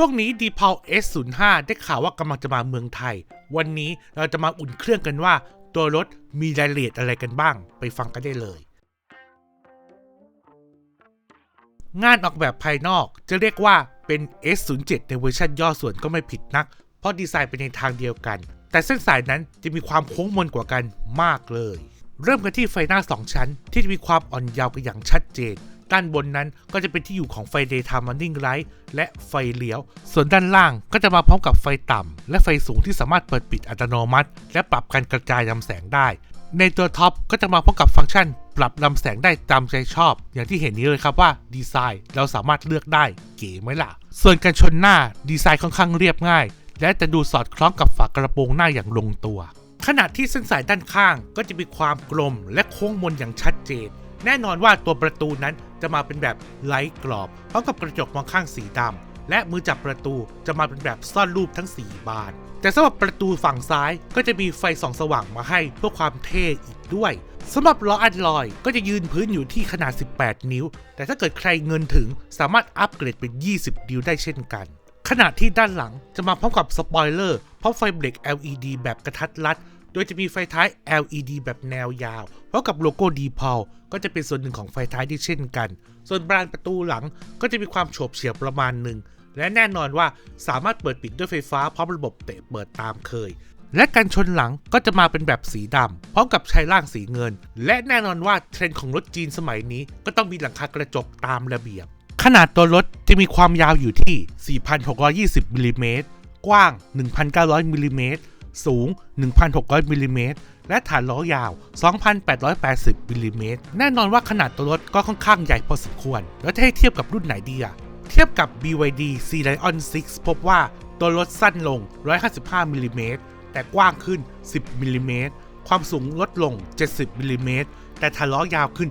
ช่วงนี้ d p a l S05 ได้ข่าวว่ากำลังจะมาเมืองไทย วันนี้เราจะมาอุ่นเครื่องกันว่า ตัวรถมีรายละเอียดอะไรกันบ้าง ไปฟังกันได้เลย งานออกแบบภายนอกจะเรียกว่าเป็น S07 ในเวอร์ชันย่อส่วนก็ไม่ผิดนัก เพราะดีไซน์เป็นในทางเดียวกัน แต่เส้นสายนั้นจะมีความโค้งมนกว่ากันมากเลย เริ่มกันที่ไฟหน้า 2 ชั้น ที่จะมีความอ่อนเยาว์กันอย่างชัดเจน ด้านบนนั้นก็จะเป็นที่อยู่ของไฟ Daytime Running Light และไฟเลี้ยว ส่วนด้านล่างก็จะมาพร้อมกับไฟต่ำ และไฟสูงที่สามารถเปิดปิดอัตโนมัติ และปรับการกระจายลำแสงได้ ในตัวท็อปก็จะมาพร้อมกับฟังก์ชัน ปรับลำแสงได้ตามใจชอบ อย่างที่เห็นนี้เลยครับว่าดีไซน์เราสามารถเลือกได้เก๋ไหมล่ะ ส่วนการชนหน้าดีไซน์ค่อนข้างเรียบง่าย และจะดูสอดคล้องกับฝากระโปรงหน้าอย่างลงตัว ขณะที่เส้นสายด้านข้างก็จะมีความกลมและโค้งมนอย่างชัดเจน แน่นอนว่าตัวประตูนั้นจะมาเป็นแบบไร้กรอบพร้อมกับกระจกมองข้างสีดำและมือจับประตูจะมาเป็นแบบซ่อนรูปทั้ง 4 บาน แต่สำหรับประตูฝั่งซ้ายก็จะมีไฟส่องสว่างมาให้เพื่อความเท่อีกด้วยสำหรับล้ออัลลอยก็จะยืนพื้นอยู่ที่ขนาด 18 นิ้ว แต่ถ้าเกิดใครเงินถึงสามารถอัปเกรดเป็น 20 นิ้วได้เช่นกันขณะที่ด้านหลังจะมาพร้อมกับสปอยเลอร์พร้อมไฟเบรก LED แบบกระทัดรัด ดยจะมีไฟท้าย LED แบบแนวยาวพร้อมกับโลโก้ดีพอลก็จะเป็นส่วนหนึ่งของไฟท้ายที่เช่นกัน ส่วนบานประตูหลังก็จะมีความโฉบเฉี่ยวประมาณหนึ่ง และแน่นอนว่าสามารถเปิดปิดด้วยไฟฟ้าพร้อมระบบเตะเปิดตามเคย และกันชนหลังก็จะมาเป็นแบบสีดำพร้อมกับใช้ล่างสีเงิน และแน่นอนว่าเทรนด์ของรถจีนสมัยนี้ ก็ต้องมีหลังคากระจกตามระเบียบ ขนาดตัวรถจะมีความยาวอยู่ที่ 4,620มิลลิเมตรกว้าง 1,900มิลลิเมตร สูง 1,600มิลลิเมตรและฐานล้อยาว 2,880มิลลิเมตรแน่นอนว่าขนาดตัวรถก็ค่อนข้างใหญ่พอสมควร แล้วถ้าให้เทียบกับรุ่นไหนดีอะเทียบกับ BYD C Lion 6 พบว่าตัวรถสั้นลง 155มิลลิเมตรแต่กว้างขึ้น 10มิลลิเมตรความสูงลดลง 70มิลลิเมตรแต่ฐานล้อยาวขึ้น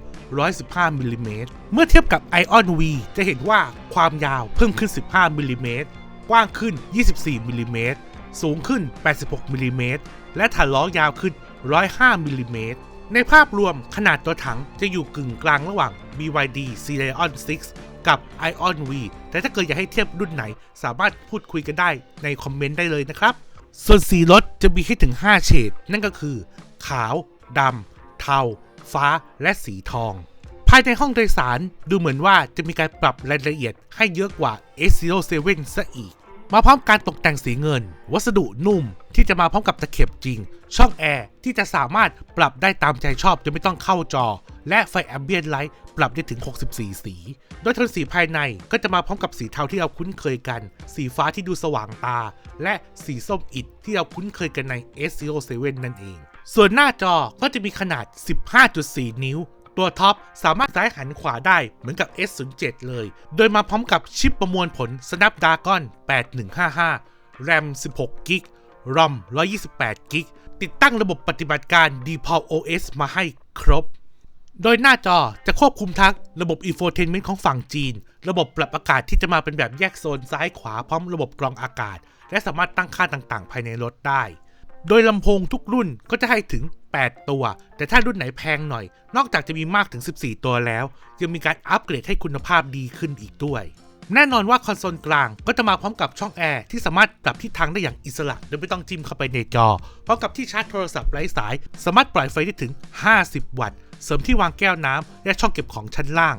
115มิลลิเมตรเมื่อเทียบกับ Ion V จะเห็นว่าความยาวเพิ่มขึ้น 15มิลลิเมตรกว้างขึ้น 24มิลลิเมตร สูงขึ้น 86มิลลิเมตรและฐานล้อยาวขึ้น 105มิลลิเมตรในภาพรวมขนาดตัวถังจะอยู่กึ่งกลางระหว่าง BYD c l i o n 6 กับ Ion V แต่ถ้าเกิดอยากให้เทียบรุ่นไหน สามารถพูดคุยกันได้ในคอมเมนต์ได้เลยนะครับ ส่วนสีรถจะมีให้ถึง 5 เฉด นั่นก็คือ ขาว ดำ เทา ฟ้า และสีทอง ภายในห้องโดยสารดูเหมือนว่าจะมีการปรับรายละเอียดให้เยอะกว่า S07 ซะอีก มาพร้อมการตกแต่งสีเงิน วัสดุนุ่มที่จะมาพร้อมกับตะเข็บจริง ช่องแอร์ที่จะสามารถปรับได้ตามใจชอบจะไม่ต้องเข้าจอ และไฟแอมเบียนไลท์ปรับได้ถึง 64 สี โดยโทนสีภายในก็จะมาพร้อมกับสีเทาที่เราคุ้นเคยกัน สีฟ้าที่ดูสว่างตา และสีส้มอิฐที่เราคุ้นเคยกันใน S07 นั่นเอง ส่วนหน้าจอก็จะมีขนาด 15.4 นิ้ว ตัวท็อปสามารถซ้ายหันขวาได้เหมือนกับ S07 เลย โดยมาพร้อมกับชิปประมวลผล Snapdragon 8155 RAM 16 g b ROM 128 g b ติดตั้งระบบปฏิบัติการ Deepal OS มาให้ครบ โดยหน้าจอจะควบคุมทั้งระบบ infotainment ของฝั่งจีน ระบบปรับอากาศที่จะมาเป็นแบบแยกโซนซ้ายขวาพร้อมระบบกรองอากาศ และสามารถตั้งค่าต่างๆ ภายในรถได้ โดยลำโพงทุกรุ่นก็จะให้ถึง 8 ตัว แต่ถ้ารุ่นไหนแพงหน่อย นอกจากจะมีมากถึง 14 ตัวแล้ว ยังมีการอัปเกรดให้คุณภาพดีขึ้นอีกด้วย แน่นอนว่าคอนโซลกลางก็จะมาพร้อมกับช่องแอร์ที่สามารถปรับทิศทางได้อย่างอิสระ โดยไม่ต้องจิ้มเข้าไปในจอ พร้อมกับที่ชาร์จโทรศัพท์ไร้สาย สามารถปล่อยไฟได้ถึง 50 วัตต์ เสริมที่วางแก้วน้ำและช่องเก็บของชั้นล่าง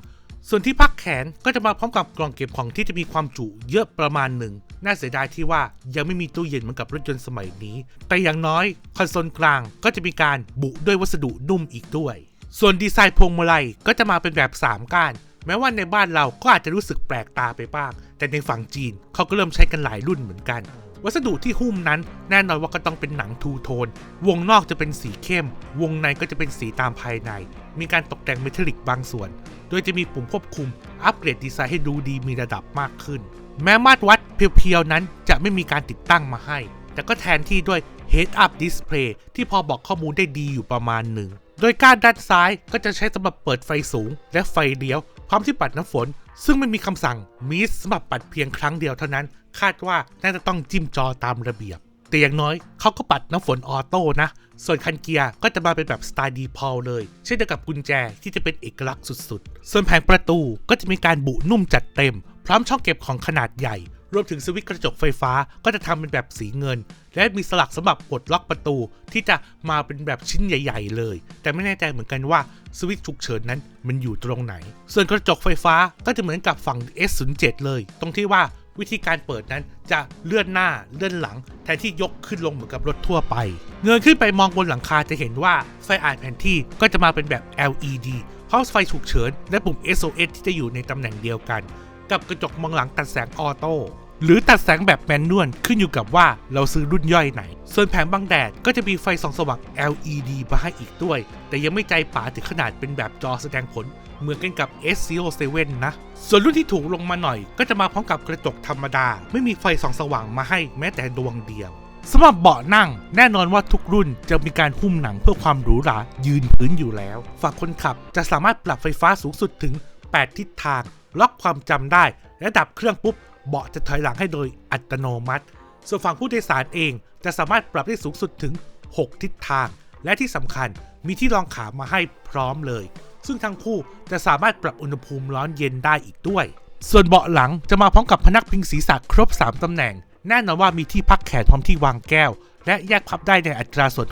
ส่วนที่พักแขนก็จะมาพร้อมกับกล่องเก็บของที่จะมีความจุเยอะประมาณหนึ่ง น่าเสียดายที่ว่ายังไม่มีตู้เย็นเหมือนกับรถยนต์สมัยนี้ แต่อย่างน้อยคอนโซลกลางก็จะมีการบุด้วยวัสดุนุ่มอีกด้วย ส่วนดีไซน์พวงมาลัยก็จะมาเป็นแบบ 3 ก้าน แม้ว่าในบ้านเราก็อาจจะรู้สึกแปลกตาไปบ้าง แต่ในฝั่งจีนเขาก็เริ่มใช้กันหลายรุ่นเหมือนกัน วัสดุที่หุ้มนั้นแน่นอนว่าก็ต้องเป็นหนังทูโทน วงนอกจะเป็นสีเข้ม วงในก็จะเป็นสีตามภายใน มีการตกแต่งเมทัลลิกบางส่วน โดยจะมีปุ่มควบคุมอัปเกรดดีไซน์ให้ดูดีมีระดับมากขึ้น แม้มาตรวัดเพียวๆนั้นจะไม่มีการติดตั้งมาให้ แต่ก็แทนที่ด้วย Head Up Display ที่พอบอกข้อมูลได้ดีอยู่ประมาณหนึ่ง โดยก้านด้านซ้ายก็จะใช้สำหรับเปิดไฟสูง และไฟเลี้ยว พร้อมที่ปัดน้ำฝน ซึ่งไม่มีคำสั่งมิสสำหรับปัดเพียงครั้งเดียวเท่านั้น คาดว่าน่าจะต้องจิ้มจอตามระเบียบ แต่อย่างน้อยเขาก็ปัดน้ำฝนออโต้นะ ส่วนคันเกียร์ก็จะมาเป็นแบบสไตล์ดีพอลเลย เช่นเดียวกับกุญแจที่จะเป็นเอกลักษณ์สุดๆ ส่วนแผงประตูก็จะมีการบุนุ่มจัดเต็ม พร้อมช่องเก็บของขนาดใหญ่ รวมถึงสวิตช์กระจกไฟฟ้าก็จะทำเป็นแบบสีเงิน และมีสลักสำหรับปลดล็อกประตูที่จะมาเป็นแบบชิ้นใหญ่ ๆ เลย แต่ไม่แน่ใจเหมือนกันว่าสวิตช์ฉุกเฉินนั้นมันอยู่ตรงไหน ส่วนกระจกไฟฟ้าก็จะเหมือนกับฝั่ง S07 เลย ตรงที่ว่า วิธีการเปิดนั้นจะเลื่อนหน้าเลื่อนหลัง แทนที่ยกขึ้นลงเหมือนกับรถทั่วไป เงยขึ้นไปมองบนหลังคาจะเห็นว่าไฟอ่านแผนที่ก็จะมาเป็นแบบ LED พร้อมไฟฉุกเฉิน และปุ่ม SOS ที่จะอยู่ในตำแหน่งเดียวกัน กับกระจกมองหลังตัดแสงออโต้ หรือตัดแสงแบบแมนนวลขึ้นอยู่กับว่าเราซื้อรุ่นย่อยไหน ส่วนแผงบังแดดก็จะมีไฟส่องสว่าง LED มาให้อีกด้วย แต่ยังไม่ใจป๋าถึงขนาดเป็นแบบจอแสดงผล เหมือนกันกับ S07 นะ ส่วนรุ่นที่ถูกลงมาหน่อยก็จะมาพร้อมกับกระจกธรรมดา ไม่มีไฟส่องสว่างมาให้แม้แต่ดวงเดียวสำหรับเบาะนั่งแน่นอนว่าทุกรุ่นจะมีการหุ้มหนังเพื่อความหรูหรายืนพื้นอยู่แล้วฝั่งคนขับจะสามารถปรับไฟฟ้าสูงสุดถึง 8 ทิศทาง ล็อกความจำได้ และดับเครื่องปุ๊บ เบาะจะถอยหลังให้โดยอัตโนมัติ ส่วนฝั่งผู้โดยสารเองจะสามารถปรับได้สูงสุดถึง 6 ทิศทาง และที่สำคัญมีที่รองขามาให้พร้อมเลย ซึ่งทั้งคู่จะสามารถปรับอุณหภูมิร้อนเย็นได้อีกด้วย ส่วนเบาะหลังจะมาพร้อมกับพนักพิงศีรษะครบ 3ตำแหน่ง แน่นอนว่ามีที่พักแขนพร้อมที่วางแก้ว และแยกพับได้ในอัตราส่วน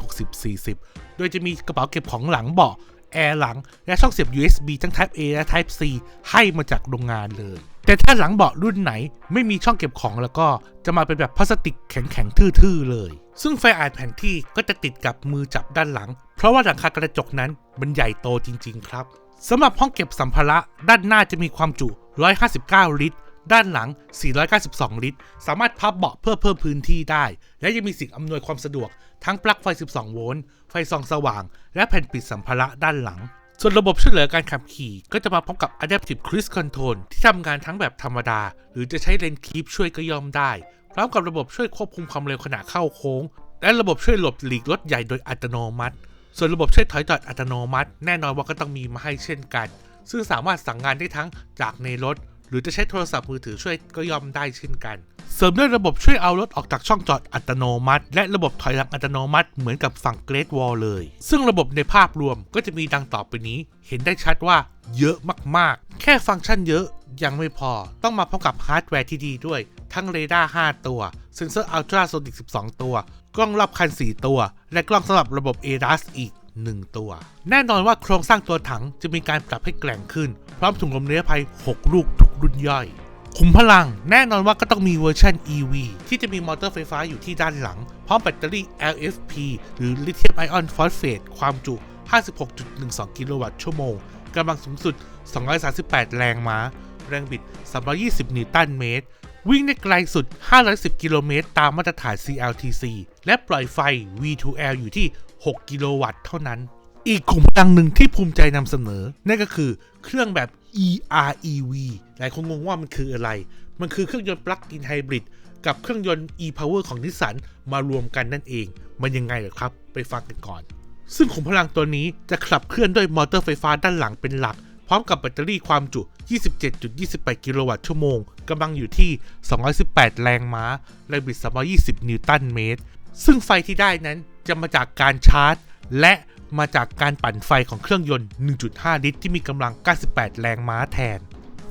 60-40 โดยจะมีกระเป๋าเก็บของหลังเบาะแอร์หลังและช่องเสียบ USB ทั้ง Type A และ Type C ให้มาจากโรงงานเลย แต่ถ้าหลังเบาะรุ่นไหนไม่มีช่องเก็บของแล้วก็จะมาเป็นแบบพลาสติกแข็งๆทื่อๆเลย ซึ่งไฟอ่านแผนที่ก็จะติดกับมือจับด้านหลัง เพราะว่าหลังคากระจกนั้นมันใหญ่โตจริง ๆ ครับสำหรับห้องเก็บสัมภาระด้านหน้าจะมีความจุ 159 ลิตร ด้านหลัง 492 ลิตร สามารถพับเบาะเพื่อเพิ่มพื้นที่ได้ และยังมีสิ่งอำนวยความสะดวก ทั้งปลั๊กไฟ 12 โวลต์ ไฟส่องสว่าง และแผ่นปิดสัมภาระด้านหลัง ส่วนระบบช่วยเหลือการขับขี่ก็จะมาพร้อมกับ Adaptive Cruise Control ที่ทำงานทั้งแบบธรรมดา หรือจะใช้เลนคีปช่วยก็ย่อมได้ พร้อมกับระบบช่วยควบคุมความเร็วขณะเข้าโค้ง และระบบช่วยหลบหลีกรถใหญ่โดยอัตโนมัติ ส่วนระบบช่วยถอยจอดอัตโนมัติ แน่นอนว่าก็ต้องมีมาให้เช่นกัน ซึ่งสามารถสั่งงานได้ทั้งจากในรถ หรือจะใช้โทรศัพท์มือถือช่วยก็ย่อมได้เช่นกัน เสริมด้วยระบบช่วยเอารถออกจากช่องจอดอัตโนมัติ และระบบถอยหลังอัตโนมัติเหมือนกับฝั่ง Great Wall เลย ซึ่งระบบในภาพรวมก็จะมีดังต่อไปนี้ เห็นได้ชัดว่าเยอะมากๆ แค่ฟังก์ชันเยอะยังไม่พอต้องมาพร้อมกับฮาร์ดแวร์ที่ดีด้วย ทั้งเรดาร์5ตัว เซนเซอร์อัลตราโซนิก12 ตัว กล้องรอบคัน 4 ตัว และกล้องสำหรับระบบ ADAS อีก 1 ตัว แน่นอนว่าโครงสร้างตัวถังจะมีการปรับให้แกร่งขึ้น พร้อมถุงลมนิรภัย 6 ลูกทุก รุ่นย่อยขุมพลังแน่นอนว่าก็ต้องมีเวอร์ชัน EV ที่จะมีมอเตอร์ไฟฟ้าอยู่ที่ด้านหลัง พร้อมแบตเตอรี่ LFP หรือ Lithium Ion Phosphate ความจุ 56.12 กิโลวัตต์ชั่วโมงกำลังสูงสุด 238 แรงม้า แรงบิด 320 นิวตันเมตร วิ่งได้ไกลสุด 510 กิโลเมตร ตามมาตรฐาน CLTC และปล่อยไฟ V2L อยู่ที่ 6 กิโลวัตต์เท่านั้น อีกขุมพลังหนึ่งที่ภูมิใจนำเสนอ นั่นก็คือเครื่องแบบ EREV หลายคนงงว่ามันคืออะไร มันคือเครื่องยนต์ปลั๊กอินไฮบริดกับเครื่องยนต์ e-power ของนิสสันมารวมกันนั่นเอง มันยังไงเหรอครับ ไปฟังกันก่อน ซึ่งขุมพลังตัวนี้จะขับเคลื่อนด้วยมอเตอร์ไฟฟ้าด้านหลังเป็นหลัก พร้อมกับแบตเตอรี่ความจุ 27.28 กิโลวัตต์ชั่วโมง กำลังอยู่ที่ 218 แรงม้า แรงบิด 320 นิวตันเมตร ซึ่งไฟที่ได้นั้นจะมาจากการชาร์จ และ มาจากการปั่นไฟของเครื่องยนต์ 1.5 ลิตร ที่มีกำลัง 98 แรงม้าแทน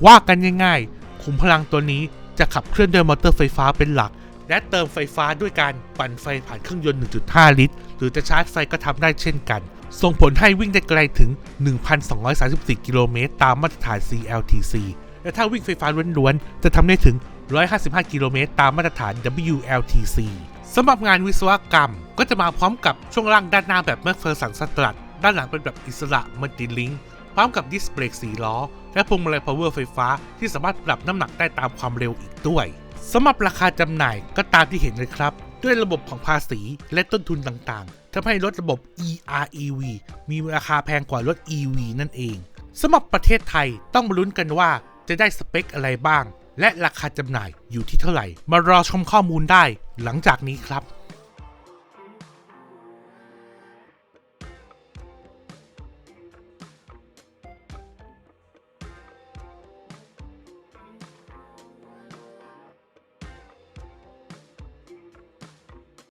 ว่ากันง่ายๆ ขุมพลังตัวนี้จะขับเคลื่อนด้วยมอเตอร์ไฟฟ้าเป็นหลัก และเติมไฟฟ้าด้วยการปั่นไฟผ่านเครื่องยนต์ 1.5 ลิตร หรือจะชาร์จไฟก็ทำได้เช่นกัน ส่งผลให้วิ่งได้ไกลถึง 1,234 กิโลเมตร ตามมาตรฐาน CLTC และถ้าวิ่งไฟฟ้าล้วนๆ จะทำได้ถึง 155 กิโลเมตร ตามมาตรฐาน WLTC สำหรับงานวิศวกรรมก็จะมาพร้อมกับช่วงล่างด้านหน้าแบบแมคเฟอร์สันสตรัทด้านหลังเป็นแบบอิสระมัลติลิงพร้อมกับดิสเบรก4ล้อ และพวงมาลัยพาวเวอร์ไฟฟ้าที่สามารถปรับน้ำหนักได้ตามความเร็วอีกด้วยสำหรับราคาจำหน่ายก็ตามที่เห็นเลยครับ ด้วยระบบของภาษีและต้นทุนต่างๆทำให้รถระบบ EREV มีราคาแพงกว่ารถ EV นั่นเองสำหรับประเทศไทยต้องมาลุ้นกันว่าจะได้สเปคอะไรบ้าง และราคาจำหน่ายอยู่ที่เท่าไหร่ มารอชมข้อมูลได้หลังจากนี้ครับ